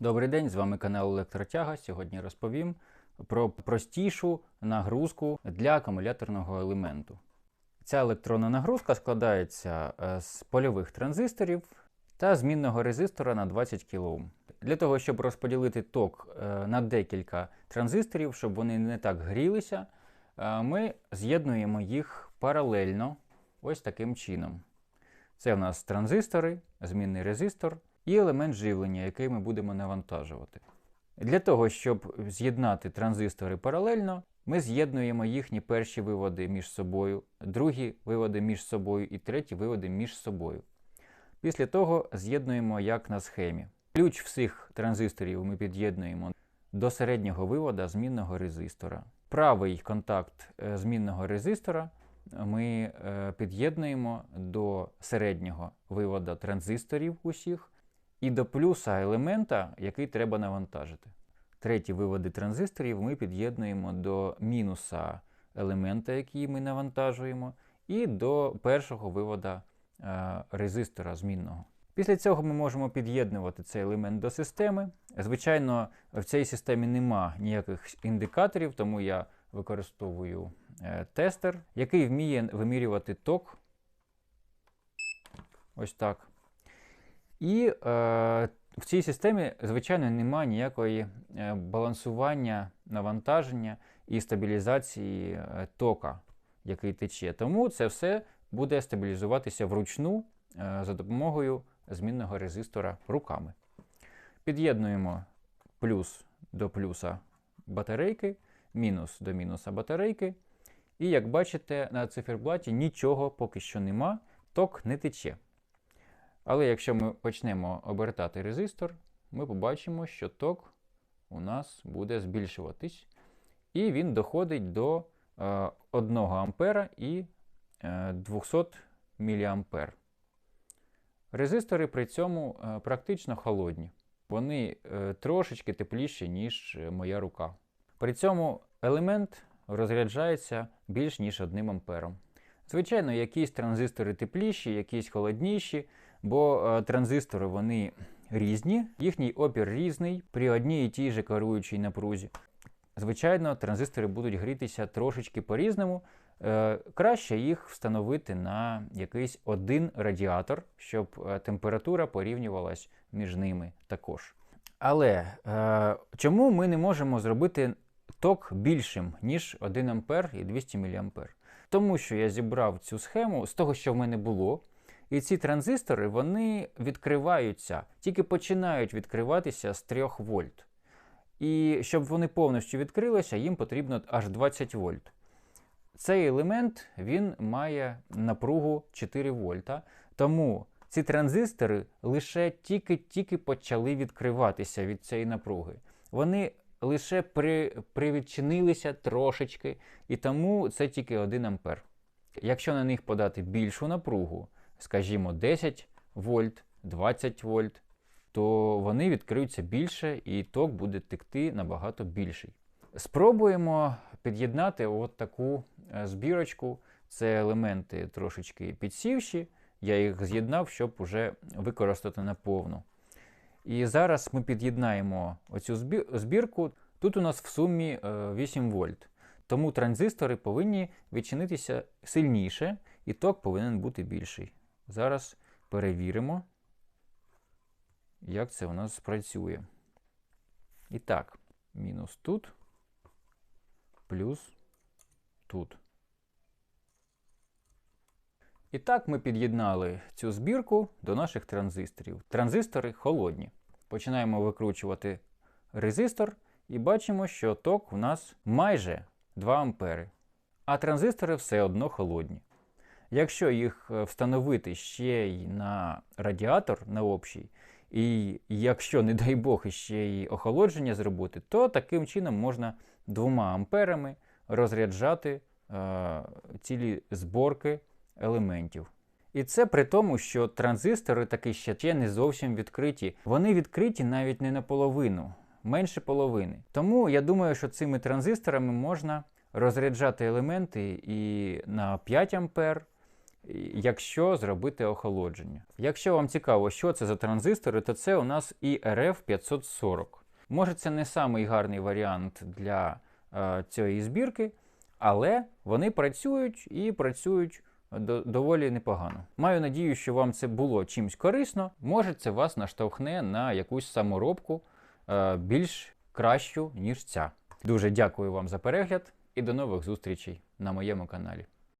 Добрий день, з вами канал Електротяга. Сьогодні розповім про простішу нагрузку для акумуляторного елементу. Ця електронна нагрузка складається е, з польових транзисторів та змінного резистора на 20 кОм. Для того, щоб розподілити ток е, на декілька транзисторів, щоб вони не так грілися, е, ми з'єднуємо їх паралельно ось таким чином. Це в нас транзистори, змінний резистор і елемент живлення, який ми будемо навантажувати. Для того, щоб з'єднати транзистори паралельно, ми з'єднуємо їхні перші виводи між собою, другі виводи між собою і треті виводи між собою. Після того з'єднуємо як на схемі. Ключ всіх транзисторів ми під'єднуємо до середнього вивода змінного резистора. Правий контакт е, змінного резистора ми е, під'єднуємо до середнього вивода транзисторів усіх і до плюса елемента, який треба навантажити. Треті виводи транзисторів ми під'єднуємо до мінуса елемента, який ми навантажуємо, і до першого вивода е, резистора змінного. Після цього ми можемо під'єднувати цей елемент до системи. Звичайно, в цій системі нема ніяких індикаторів, тому я використовую е, тестер, який вміє вимірювати ток. Ось так. І е, в цій системі, звичайно, немає ніякої е, балансування навантаження і стабілізації е, тока, який тече. Тому це все буде стабілізуватися вручну е, за допомогою змінного резистора руками. Під'єднуємо плюс до плюса батарейки, мінус до мінуса батарейки. І як бачите, на циферблаті нічого поки що нема, ток не тече. Але якщо ми почнемо обертати резистор, ми побачимо, що ток у нас буде збільшуватись, і він доходить до е, 1 А і е, 200 мА. Резистори при цьому е, практично холодні. Вони е, трошечки тепліші, ніж моя рука. При цьому елемент розряджається більш ніж 1 ампером. Звичайно, якісь транзистори тепліші, якісь холодніші, бо е, транзистори вони різні, їхній опір різний при одній і тій же керуючій напрузі. Звичайно, транзистори будуть грітися трошечки по-різному. Е, краще їх встановити на якийсь один радіатор, щоб е, температура порівнювалась між ними також. Але чому ми не можемо зробити ток більшим, ніж 1 А і 200 мА? Тому що я зібрав цю схему з того, що в мене було. І ці транзистори вони відкриваються, тільки починають відкриватися з 3 вольт. І щоб вони повністю відкрилися, їм потрібно аж 20 вольт. Цей елемент він має напругу 4 вольта. Тому ці транзистори лише тільки-тільки почали відкриватися від цієї напруги. Вони лише при, привідчинилися трошечки, і тому це тільки 1 ампер. Якщо на них подати більшу напругу, скажімо, 10 вольт, 20 вольт, то вони відкриються більше і ток буде текти набагато більший. Спробуємо під'єднати от таку е, збірочку. Це елементи трошечки підсівші. Я їх з'єднав, щоб уже використати наповну. І зараз ми під'єднаємо оцю збірку. Тут у нас в сумі 8 вольт. Тому транзистори повинні відчинитися сильніше, і ток повинен бути більший. Зараз перевіримо, як це у нас спрацює. І так, мінус тут, плюс тут. І так ми під'єднали цю збірку до наших транзисторів. Транзистори холодні. Починаємо викручувати резистор і бачимо, що ток у нас майже 2 ампери. А транзистори все одно холодні. Якщо їх е, встановити ще й на радіатор на общий, і якщо, не дай Бог, ще й охолодження зробити, то таким чином можна 2 амперами розряджати е, цілі зборки елементів. І це при тому, що транзистори таки ще не зовсім відкриті. Вони відкриті навіть не наполовину, менше половини. Тому я думаю, що цими транзисторами можна розряджати елементи і на 5 ампер, якщо зробити охолодження. Якщо вам цікаво, що це за транзистори, то це у нас IRF 540. Може, це не самий гарний варіант для е, цієї збірки, але вони працюють і працюють до- доволі непогано. Маю надію, що вам це було чимось корисно. Може, це вас наштовхне на якусь саморобку е, більш кращу, ніж ця. Дуже дякую вам за перегляд і до нових зустрічей на моєму каналі.